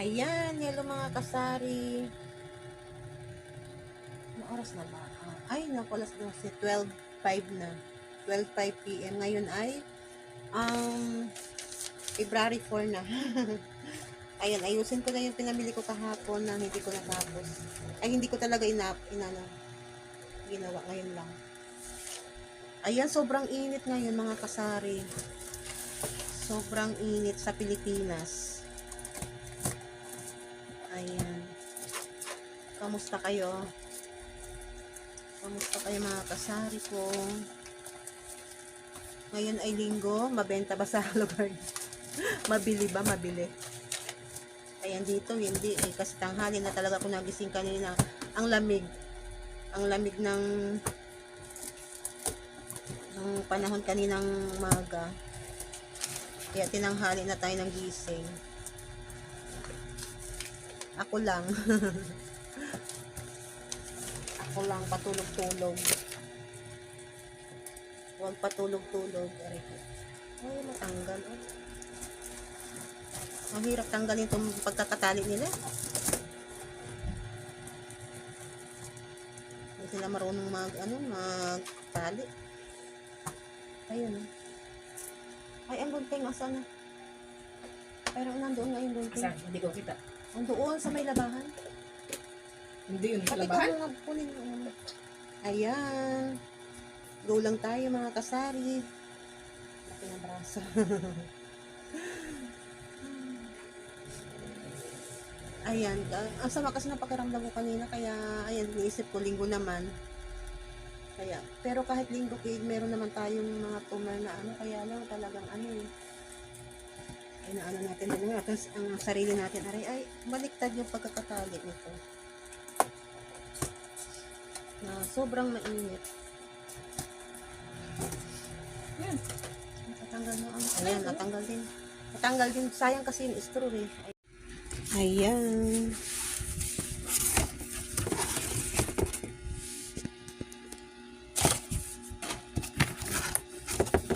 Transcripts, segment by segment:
Ayan, hello mga kasari. Ano oras na ba? Ah, ay, naku, alas 12, 12.05 na. 12.05 p.m. Ngayon ay um, February 4 na. Ayan, ayusin ko na yung pinamili ko kahapon na hindi ko natapos. Ay, hindi ko talaga ina, inano, ginawa ngayon lang. Ayan, sobrang init ngayon mga kasari. Sobrang init sa Pilipinas. Ayan. Kamusta kayo? Kamusta kayo mga kasari ko? Ngayon ay linggo. Mabenta ba sa lugar? Mabili ba? Mabili. Ayan dito, hindi. Eh, kasi tanghali na talaga ako nagising kanina. Ang lamig. Ang lamig ng ng panahon kaninang maga. Kaya tinanghali na tayo ng gising. Ako lang. Ako lang patulog-tulog. Huwag patulog-tulog. Ay, matanggal. Oh. Ang hirap tanggalin itong pagkakatali nila. Hindi sila marunong mag, ano, magtali. Ayun. Ay, ang gunting, asan na? Pero nandoon nga yung gunting. Saan? Hindi ko kita. Nandoon sa may labahan. Hindi yun sa Pati labahan. mga kunin mo. ano. Ayan. Go lang tayo mga kasari. Laki ng braso. ayan. ah, Ang sama kasi ng pakiramdam ko kanina. Kaya, ayan, niisip ko linggo naman. Kaya, pero kahit linggo, eh, meron naman tayong mga tumor na ano. Kaya lang talagang ano eh. Ay, naano natin na nga. Tapos ang sarili natin, aray, ay, baliktad yung pagkakatali nito na sobrang mainit. Yan. Natanggal na ang Ayan, natanggal din. Natanggal din. Sayang kasi yung straw eh. Ayan.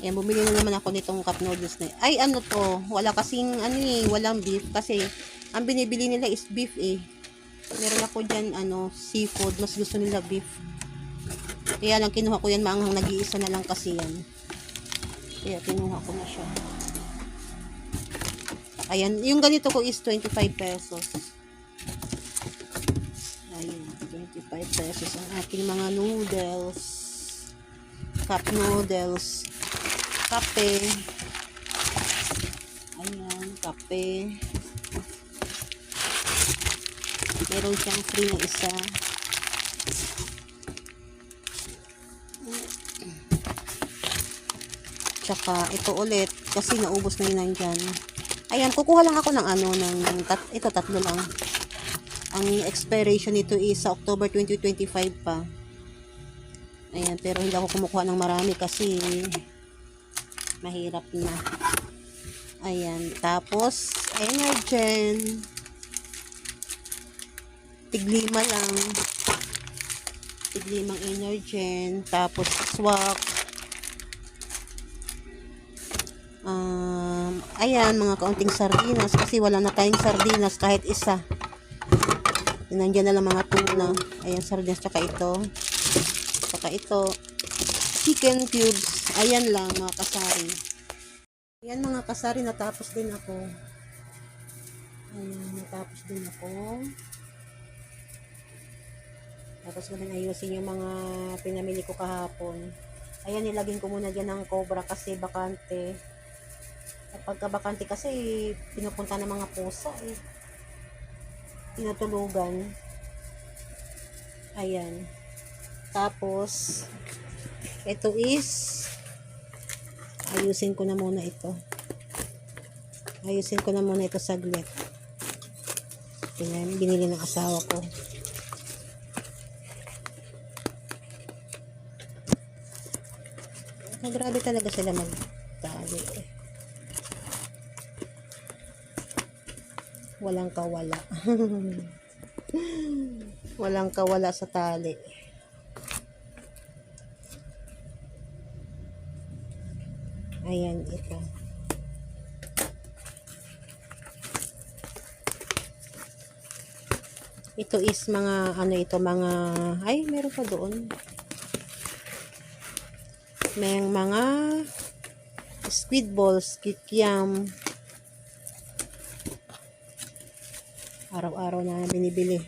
Ayan, bumili na naman ako nitong cup noodles na. Ay, ano to? Wala kasing, ano eh, walang beef. Kasi, ang binibili nila is beef eh. Meron ako dyan, ano, seafood. Mas gusto nila beef. Kaya lang kinuha ko yan, maanghang nag-iisa na lang kasi yan. Kaya kinuha ko na siya. Ayan, yung ganito ko is 25 pesos. Ayan, 25 pesos ang aking mga noodles. Cup noodles. Kape. Ayan, kape. Meron siyang free na isa. Tsaka ito ulit kasi naubos na yun nandyan. Ayan, kukuha lang ako ng ano, ng, tat, ito tatlo lang. Ang expiration nito is sa October 2025 pa. Ayan, pero hindi ako kumukuha ng marami kasi mahirap na. Ayan, tapos Energen. Tiglima lang. Tiglimang Energen. Tapos Swak. Um, ayan, mga kaunting sardinas kasi wala na tayong sardinas kahit isa. Nandiyan na lang mga tuna. Ayan, sardinas tsaka ito. Tsaka ito. Chicken cubes. Ayan lang, mga kasari. Ayan, mga kasari, natapos din ako. Ayan, natapos din ako. Tapos ko din ayusin yung mga pinamili ko kahapon. Ayan, nilagyan ko muna dyan ng cobra kasi bakante. Kapag bakante kasi, pinupunta ng mga pusa eh. Tinutulugan. Ayan. Tapos, ito is, ayusin ko na muna ito. Ayusin ko na muna ito saglit. Ayan, binili ng asawa ko. Ah, grabe talaga sila magtali eh. Walang kawala. Walang kawala sa tali. Ayan, ito. Ito is mga, ano ito, mga, ay, meron pa doon. May mga squid balls, kikiam. Araw-araw na binibili.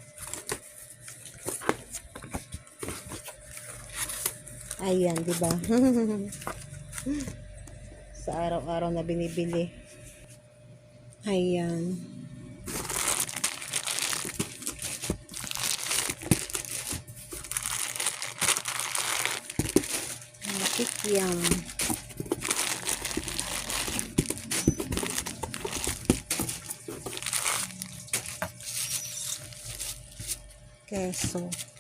Ayan, di ba? Sa araw-araw na binibili. Ayan. Kikiam. Queso. Squid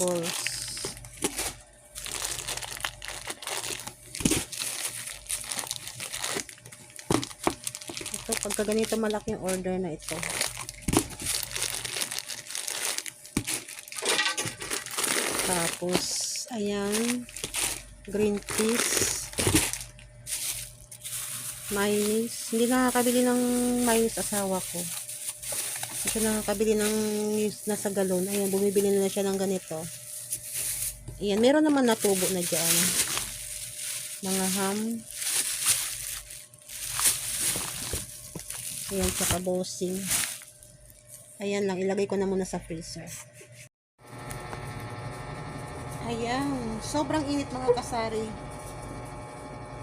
balls. Ito, pagka ganito malaking order na ito. Tapos, ayan, green peas, mayonnaise. Hindi nakakabili ng mayonnaise asawa ko. Hindi siya nakakabili ng news na sa galon. Ayan, bumibili na siya ng ganito. Ayan, meron naman natubo na dyan. Mga ham. Ayan, tsaka bossing. Ayan lang, ilagay ko na muna sa freezer. Ayan, sobrang init mga kasari.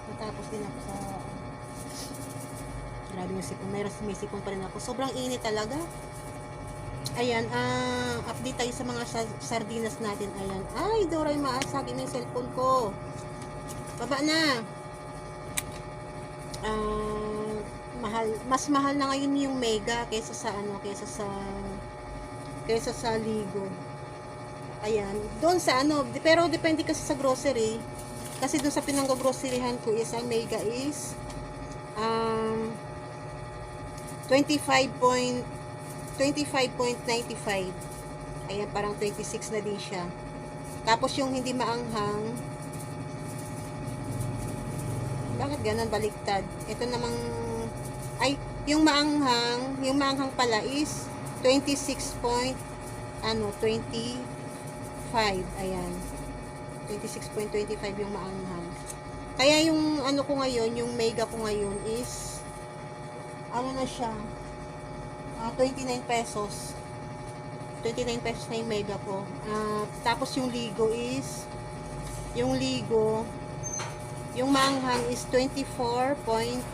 Natapos din ako sa... Grabe yung sipon. Mayroon may sipon pa rin ako. Sobrang init talaga. Ayan, ah, update tayo sa mga sa- sardinas natin. Ayan. Ay, Doray, maasagi na yung cellphone ko. Baba na. Ah, mahal, mas mahal na ngayon yung Mega kaysa sa ano, kaysa sa kaysa sa Ligo. Ayan. Doon sa ano, pero depende kasi sa grocery. Kasi doon sa pinanggo-groceryhan ko is ang Mega is um 25 point 25.95. Ayan, parang 26 na din siya. Tapos yung hindi maanghang, bakit ganun baliktad? Ito namang, ay, yung maanghang, yung maanghang pala is 26 point, ano, 25. Ayan. 26.25 yung maanghang. Kaya yung ano ko ngayon, yung mega ko ngayon is, ano na siya, ah, 29 pesos. 29 pesos na yung mega ko. Ah, tapos yung ligo is, yung ligo, yung manghang is 24.95.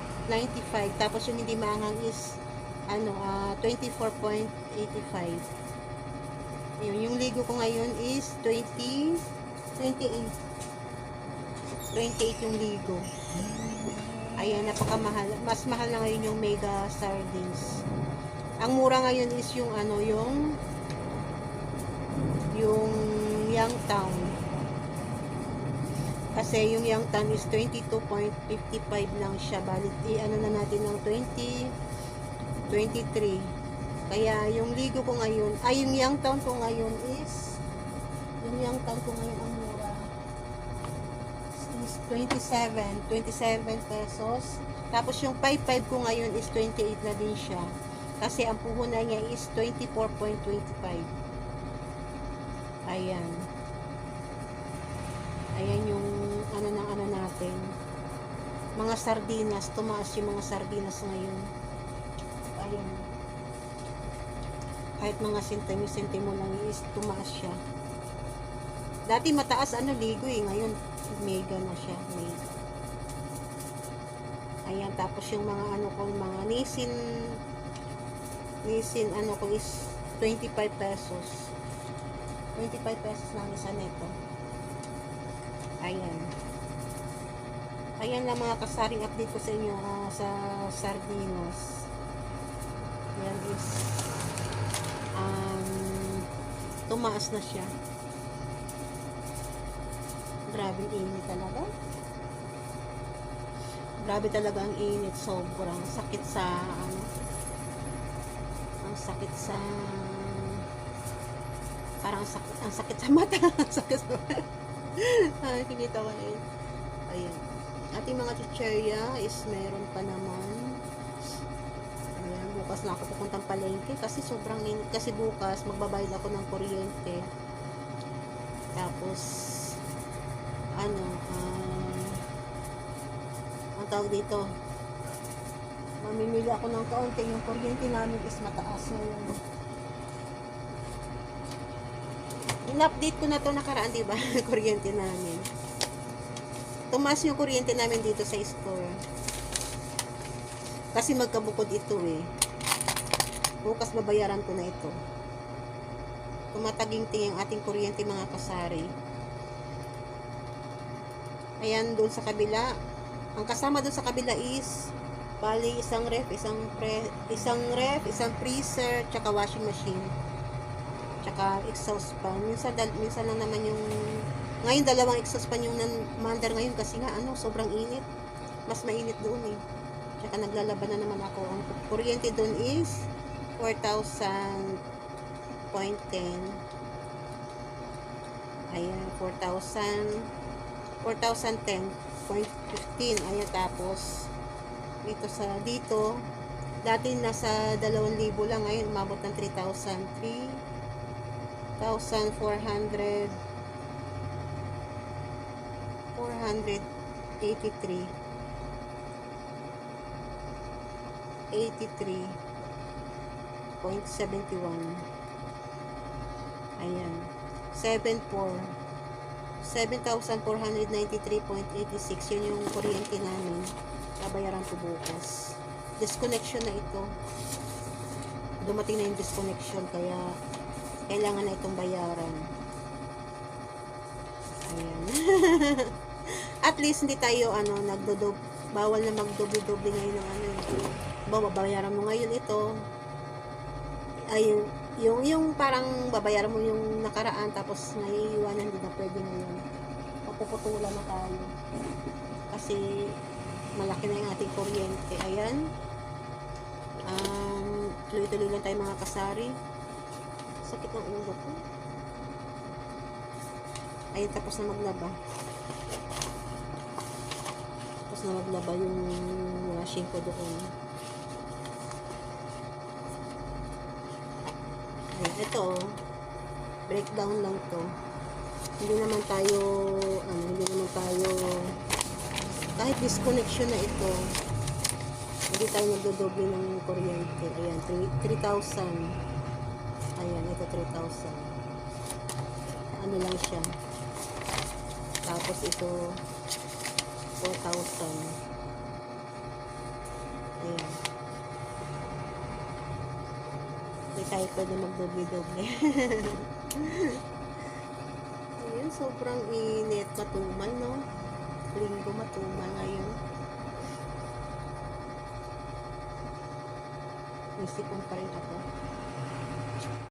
Tapos yung hindi manghang is, ano, ah, 24.85. Yun, yung ligo ko ngayon is 20, 28. 28 yung ligo. Ayan, napakamahal. Mas mahal na ngayon yung mega sardines. Ang mura ngayon is yung ano, yung yung Youngtown. Kasi yung Youngtown is 22.55 lang siya. Balit, i-ano na natin ng 20, 23. Kaya yung ligo ko ngayon, ay yung Youngtown ko ngayon is, yung Youngtown ko ngayon ang mura is 27, 27 pesos. Tapos yung 55 ko ngayon is 28 na din siya. Kasi ang puhunan niya is 24.25. Ayan. Ayan yung ano ng ano natin. Mga sardinas. Tumaas yung mga sardinas ngayon. Ayan. Kahit mga sentimo-sentimo lang is tumaas siya. Dati mataas ano ligo eh. Ngayon mega na siya. Mega. Ayan. Tapos yung mga ano ko, mga nisin nisin ano ko is 25 pesos. 25 pesos lang isa nito. Ayan. Ayan lang mga kasaring update ko sa inyo ah, sa sardinas. Yan is um, tumaas na siya. Grabe init talaga. Grabe talaga ang init. Sobrang sakit sa ano. Ang sakit sa parang ang sakit, ang sakit sa mata. Sakit sa Ay, kinita ko na yun. Ayan. ating mga chicherya is meron pa naman. Ayan, bukas na ako pupuntang palengke kasi sobrang init. Kasi bukas magbabayad ako ng kuryente. Tapos, ano, ah, ang tawag dito, mamimili ako ng kaunti. Yung kuryente namin is mataas ngayon. In-update ko na to nakaraan, di ba? kuryente namin. Tumas yung kuryente namin dito sa store. Kasi magkabukod ito eh. Bukas babayaran ko na ito. Tumataginting ang ating kuryente mga kasari. Ayan, doon sa kabila. Ang kasama doon sa kabila is bali isang ref, isang pre, isang ref, isang freezer, tsaka washing machine. Tsaka exhaust fan. Minsan, dal, minsan lang naman yung ngayon dalawang exhaust fan yung mandar ngayon kasi nga ano, sobrang init. Mas mainit doon eh. Tsaka naglalaban na naman ako. Ang kuryente doon is 4,000.10. Ayan, 4,000 4,010.15. Ayan, tapos dito sa dito. Dati nasa 2,000 lang ngayon umabot ng 3,000 3,400 483 83.71 ayan. 74 7,493.86 yun yung kuryente namin babayaran ko bukas. Disconnection na ito. Dumating na yung disconnection kaya kailangan na itong bayaran. Ayan. At least hindi tayo ano nagdodob bawal na magdoble-doble ngayon ng ano eh. babayaran mo ngayon ito. Ay yung yung parang babayaran mo yung nakaraan tapos naiiwanan hindi na pwede ngayon. Mapuputulan na tayo. Kasi malaki na yung ating kuryente. Ayan. Um, tuloy-tuloy lang tayo mga kasari. Sakit ng ulo ko. Ayun tapos na maglaba. Tapos na maglaba yung washing ko doon. Ayan, ito, breakdown lang to. Hindi naman tayo, ano, hindi naman tayo, kahit disconnection na ito, hindi tayo nagdodoble ng kuryente. Ayan, 3,000. Ayan, ito 3,000. Ano lang siya. Tapos ito, 4,000. Ayan. Hindi tayo pwede magdoble-doble. Ayun, sobrang init. Matumal, no? Linggo matumal ngayon. May sipon pa rin ako.